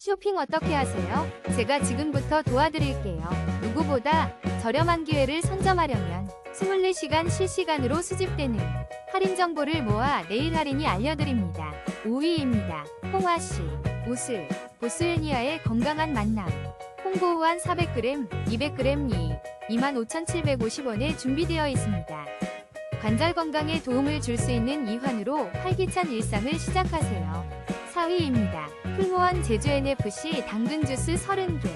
쇼핑 어떻게 하세요? 제가 지금부터 도와드릴게요. 누구보다 저렴한 기회를 선점하려면 24시간 실시간으로 수집되는 할인 정보를 모아 내일 할인이 알려드립니다. 5위입니다. 홍화씨, 우슬, 보스니아의 건강한 만남. 홍보 후한 400g, 200g 이 25,750원에 준비되어 있습니다. 관절 건강에 도움을 줄 수 있는 이 환으로 활기찬 일상을 시작하세요. 4위입니다. 풀무원 제주 NFC 당근 주스 30개.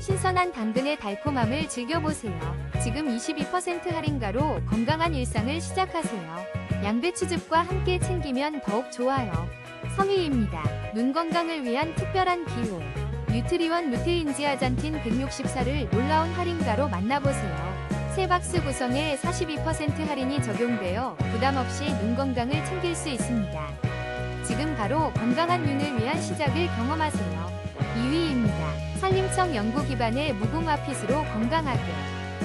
신선한 당근의 달콤함을 즐겨보세요. 지금 22% 할인가로 건강한 일상을 시작하세요. 양배추즙과 함께 챙기면 더욱 좋아요. 3위입니다. 눈 건강을 위한 특별한 기호. 뉴트리원 루테인지 아잔틴 164를 놀라운 할인가로 만나보세요. 세 박스 구성에 42% 할인이 적용되어 부담 없이 눈 건강을 챙길 수 있습니다. 지금 바로 건강한 눈을 위한 시작을 경험하세요. 2위입니다. 산림청 연구 기반의 무궁화 핏으로 건강하게.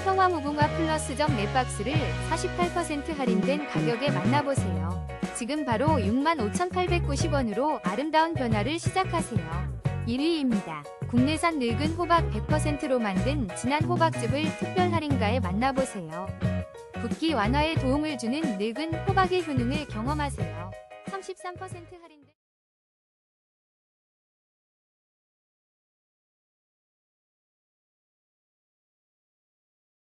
평화 무궁화 플러스점 4박스를 48% 할인된 가격에 만나보세요. 지금 바로 65,890원으로 아름다운 변화를 시작하세요. 1위입니다. 국내산 늙은 호박 100%로 만든 진한 호박즙을 특별 할인가에 만나보세요. 붓기 완화에 도움을 주는 늙은 호박의 효능을 경험하세요. 33% 할인